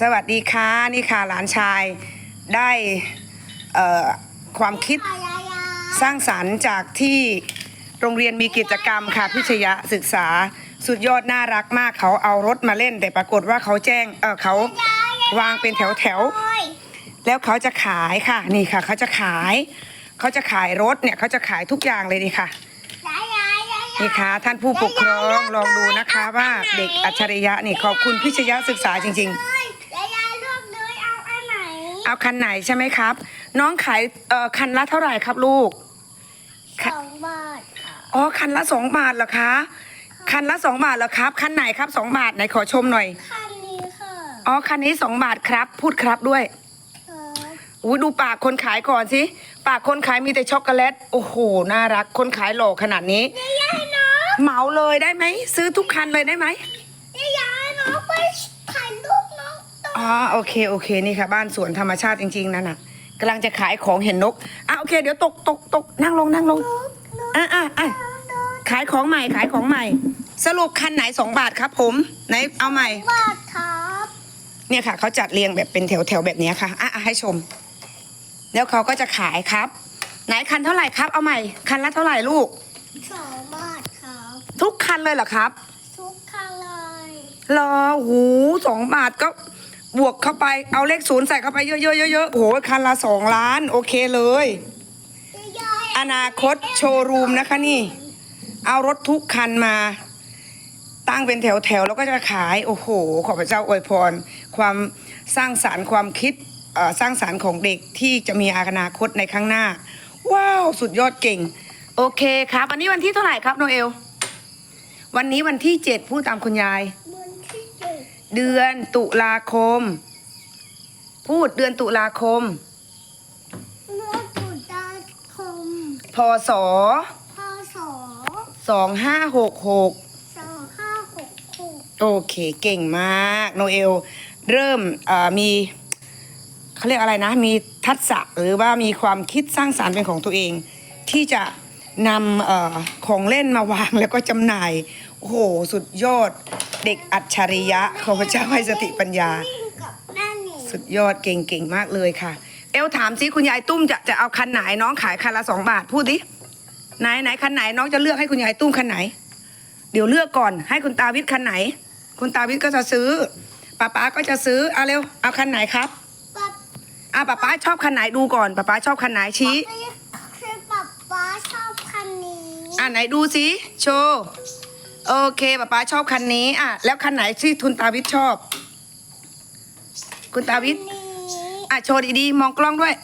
สวัสดีค่ะนี่ค่ะหลานชายได้ความคิดสร้างสรรค์จากที่โรงเรียนมีกิจกรรมค่ะพิชยะศึกษาสุดยอดน่ารักมากเขาเอารถมาเล่น แต่ปรากฏว่าเขาแจ้งเออเขาวางเป็นแถวแถวแล้วเขาจะขายค่ะนี่ค่ะ เขาจะขายเขาจะขายรถเนี่ยเขาจะขายทุกอย่างเลยนี่ค่ะนี่ค่ะท่านผู้ปกครองลองดูนะคะว่าเด็กอัจฉริยะนี่ขอบคุณพิชยะศึกษาจริง ๆ เอาคันไหนใช่ไหมครับ น้องขายเอ่อคันละเท่าไหร่ครับลูกค่ะสองบาทค่ะอ๋อคันละสองบาทเหรอคะ คันละสองบาทเหรอครับ คันไหนครับสองบาทไหนขอชมหน่อย คันนี้ค่ะอ๋อคันนี้สองบาทครับ พูดครับด้วยครับอุ้ยดูปากคนขายก่อนสิ ปากคนขายมีแต่ช็อกโกแลต โอ้โห น่ารัก คนขายหล่อขนาดนี้ ยายยายน้องเหมาเลยได้ไหม ซื้อทุกคันเลยได้ไหม ยายยายน้องไป โอเคโอเคนี่ค่ะ บ้านสวนธรรมชาติจริง ๆนั่นน่ะกำลังจะขายของเห็นนกอะโอเค เดี๋ยวตกตกตกนั่งลงนั่งลงน้องน้องอะอะอะน้องขายของใหม่ขายของใหม่ สรุปคันไหนสองบาทครับ ผมไหนเอาใหม่บาทครับเนี่ยค่ะเขาจัดเรียงแบบเป็นแถวแถวๆแบบเนี้ยค่ะอะอะให้ชม แล้วเขาก็จะขายครับ ไหนคันเท่าไหร่ครับเอาใหม่ คันละเท่าไหร่ลูกสองบาทครับ ทุกคันเลยเหรอครับ ทุกคันเลยรอหูสองบาทก็ บวกเข้าไปเอาเลขศูนย์ใส่เข้าไปเยอะๆเยอะๆโอ้โหคันละสองล้าน โอเคเลย อนาคตโชว์รูมนะคะนี่ เอารถทุกคันมา ตั้งเป็นแถวๆ แล้วก็จะขาย โอ้โห ขอพระเจ้าอวยพร ความสร้างสารรค์ความคิดสร้างสารรค์ของเด็กที่จะมีอนาคตในข้างหน้า ว้าว สุดยอดเก่ง โอเคครับ วันนี้วันที่เท่าไหร่ครับโนเอล วันนี้วันที่เจ็ดพูดตามคุณยาย เจ็ดเดือนตุลาคม พูดเดือนตุลาคมเลือกกุดาคมพศพศสองห้าหกหกสองห้าหกหกโอเคเก่งมาก โนเอล เริ่มเอ่อมีเขาเรียกอะไรนะ มีทักษะหรือว่ามีความคิดสร้างสารรค์เป็นของตัวเอง ที่จะนำเออของเล่นมาวางแล้วก็จำหน่าย โอ้โหสุดยอด เด็กอัจฉริยะขอพระเจ้าให้สติปัญญาวิ่งกับนั่นนี่สุดยอดเก่งเก่งมากเลยค่ะ เอลถามสิคุณยายตุ้มจะจะเอาคันไหนน้องขายคันละสองบาทพูดดิไหนไหนคันไหนน้องจะเลือกให้คุณยายตุ้มคันไหน เดี๋ยวเลือกก่อนให้คุณตาวิทย์คันไหน คุณตาวิทย์ก็จะซื้อป้าป๊าก็จะซื้อเอาเร็วเอาคันไหนครับป๊าอะป้าป๊าชอบคันไหนดูก่อนป้าป๊าชอบคันไหนชี้คือป๊าป๊าชอบคันนี้อะไหนดูสิโชว์ โอเคป้าป๊าชอบคันนี้อะแล้วคันไหนที่คุณตาวิทย์ชอบ คุณตาวิทย์นี้อะโชว์ดีๆมองกล้องด้วย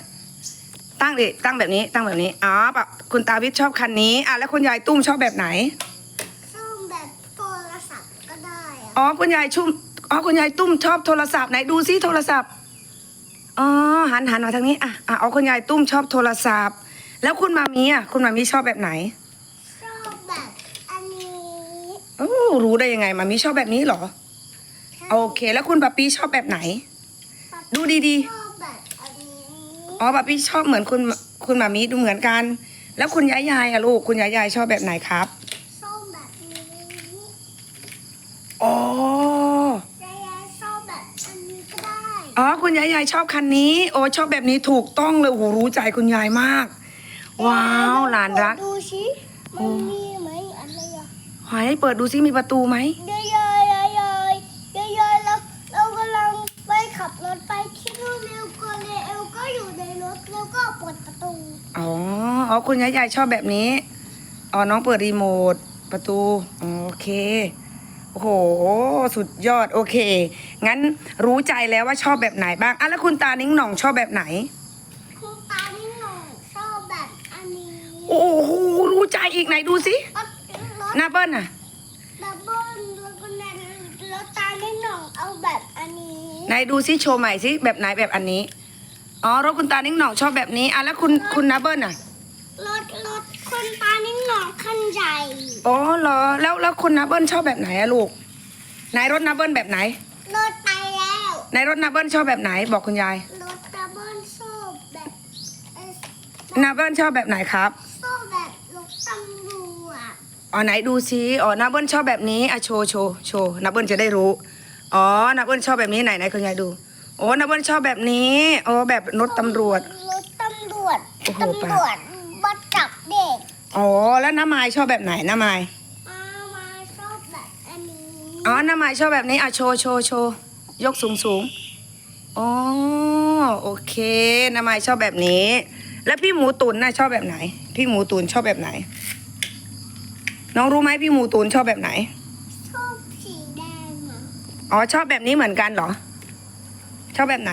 ตั้งดิตั้งแบบนี้ ตั้งแบบนี้อ๋อปะคุณตาวิทย์ชอบคันนี้อะแล้วคุณยายตุ้มชอบแบบไหนส้มแบบโทรศัพท์ก็ได้อะอ๋อคุณยายชุ่มอ๋อคุณยายตุ้มชอบโทรศัพท์ไหนดูซิโทรศัพท์อ๋อหันหันมาทางนี้อะอะเอาคุณยายตุ้มชอบโทรศัพท์ แล้วคุณมามีอะคุณมามีชอบแบบไหน ชอบแบบอันนี้ โอ้ รู้ได้ยังไงมามีชอบแบบนี้เหรอ โอเค แล้วคุณปะปีชอบแบบไหน ดูดีชอบแบบอันนี้ๆอ๋อปะปีชอบเหมือนคุณคุณมามีดูเหมือนกัน แล้วคุณยายยายอะลูกคุณยายยายชอบแบบไหนครับส้มแบบนี้อ๋อยายยายชอบแบบอันนี้ก็ได้ อ๋อคุณยายยายชอบคันนี้ โอ้ชอบแบบนี้ถูกต้องเลยโอ้โหรู้ใจคุณยายมาก ว้าวหลานรัก ดูสิมันมีไหมอะไรอะ หอยเปิดดูซิมีประตูไหมยายยายยายยายยายยายเราเรากำลังไปขับรถไปที่นู่นเร็วก็เลยเอลก็อยู่ในรถแล้วก็เปิดประตูอ๋ออ๋อคุณยายยายชอบแบบนี้อ๋อน้องเปิดรีโมทประตูโอเคโอ้โหสุดยอดโอเค งั้นรู้ใจแล้วว่าชอบแบบไหนบ้างอะแล้วคุณตานิ้งหน่องชอบแบบไหน คุณตานี่หนูชอบแบบอันนี้ โอ้โหรู้ใจอีกไหนดูสิรถรถ หน้าเบิ้ลน่ะดับเบิ้ลแล้วก็ในรถตานี่หนูเอาแบบอันนี้ ไหนดูซิโชว์ใหม่ซิแบบไหนแบบอันนี้ อ๋อรถคุณตานิ้งหน่องชอบแบบนี้อะแล้วคุณคุณนาเบิ้ลน่ะรถรถคุณตานี่หนูคันใหญ่อ๋อเหรอแล้วแล้วคุณนาเบิ้ลชอบแบบไหนอะลูกไหนรถนาเบิ้ลแบบไหน รถไปแล้วไหนรถนาเบิ้ลชอบแบบไหน บอกคุณยายรถดับเบิ้ลชอบแบบเอ่อนาเบิ้ลชอบแบบไหนครับชอบแบบรถตำรวจ อ๋อไหนดูซิอ๋อนาเบิ้ลชอบแบบนี้อะโชว์โชว์โชว์นาเบิ้ลจะได้รู้อ๋อนับเอิญชอบแบบนี้ไหนไหนคุณยายดูโอ้นับเอิญชอบแบบนี้โอ้แบบรถตำรวจ รถตำรวจโอ้โห ตำรวจมาจับเด็กอ๋อแล้วน้าไม้ชอบแบบไหนน้าไม้มามาชอบแบบอันนี้อ๋อน้าไม้ชอบแบบนี้อะโชว์โชว์โชว์ยกสูงสูงอ๋อโอเคน้าไม้ชอบแบบนี้ แล้วพี่หมูตุ๋นน่ะชอบแบบไหน พี่หมูตุ๋นชอบแบบไหน น้องรู้ไหมพี่หมูตุ๋นชอบแบบไหน ชอบสีแดงอะอ๋อชอบแบบนี้เหมือนกันเหรอ ชอบแบบไหน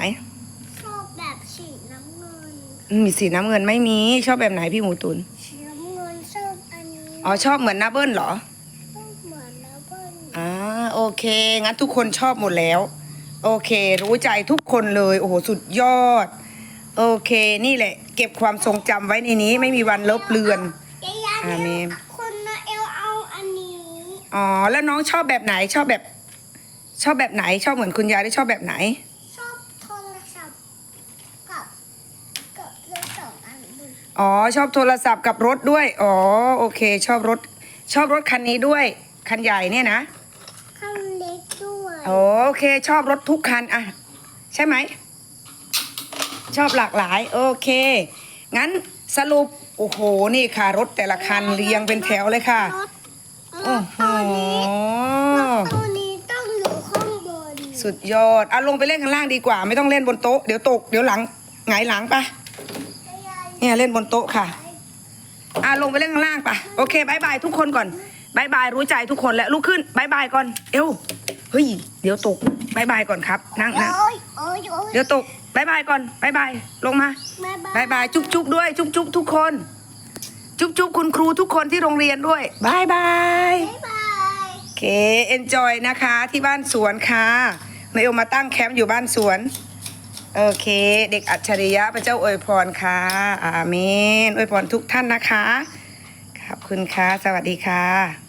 ชอบแบบสีน้ำเงิน อืมมีสีน้ำเงินไม่มี ชอบแบบไหนพี่หมูตุนสีน้ำเงินชอบอันนี้อ๋อชอบเหมือนนาเบิลเหรอ ชอบเหมือนแล้วเบิ้ลอ่าโอเค งั้นทุกคนชอบหมดแล้ว โอเค รู้ใจทุกคนเลย โอ้โห สุดยอด โอเค นี่แหละ เก็บความทรงจำไว้ในนี้ไม่มีวันลบเลือน ยายาอาเมน คนนะเอลเอาอันนี้ อ๋อแล้วน้องชอบแบบไหนชอบแบบ ชอบแบบไหน ชอบเหมือนคุณยายได้ชอบแบบไหน ชอบโทรศัพท์กับกับรถสองอันด้วยอ๋อชอบโทรศัพท์กับรถด้วย อ๋อโอเค ชอบรถ ชอบรถคันนี้ด้วย คันใหญ่เนี่ยนะข้างเล็กด้วยโอเค ชอบรถทุกคันอะใช่ไหม ชอบหลากหลาย โอเค งั้นสรุป โอ้โห นี่ค่ะ รถแต่ละคันเรียงเป็นแถวเลยค่ะ รถรโอ้ถโห ตัวนี้รถตัวนี้ต้องอยู่ข้างบน สุดยอดอะลงไปเล่นข้างล่างดีกว่า ไม่ต้องเล่นบนโต๊ะเดี๋ยวตกเดี๋ยวหลังหงายหลังปะเนี่ยเล่นบนโต๊ะค่ะอะลงไปเล่นข้างล่างปะโอเคบายบายทุกคนก่อนบายบายรู้ใจทุกคนแล้วลุกขึ้นบายบายก่อน เอ้วเฮ้ยเดี๋ยวตกบายบายก่อนครับนั่งนั่งโอ้ยโอ้ยโอ้ยเดี๋ยวตกบายบายก่อนบายบายลงมาบ๊ายบายบายบายจุ๊บจุ๊บด้วย จุ๊บจุ๊บทุกคน จุ๊บจุ๊บคุณครูทุกคนที่โรงเรียนด้วยบายบายบ๊ายบายโอเค enjoy นะคะที่บ้านสวนค่ะ นายโอมาตั้งแคมป์อยู่บ้านสวน โอเค เด็กอัจฉริยะพระเจ้าอวยพรค่ะ อาเมนอวยพรทุกท่านนะคะ ขอบคุณค่ะ สวัสดีค่ะ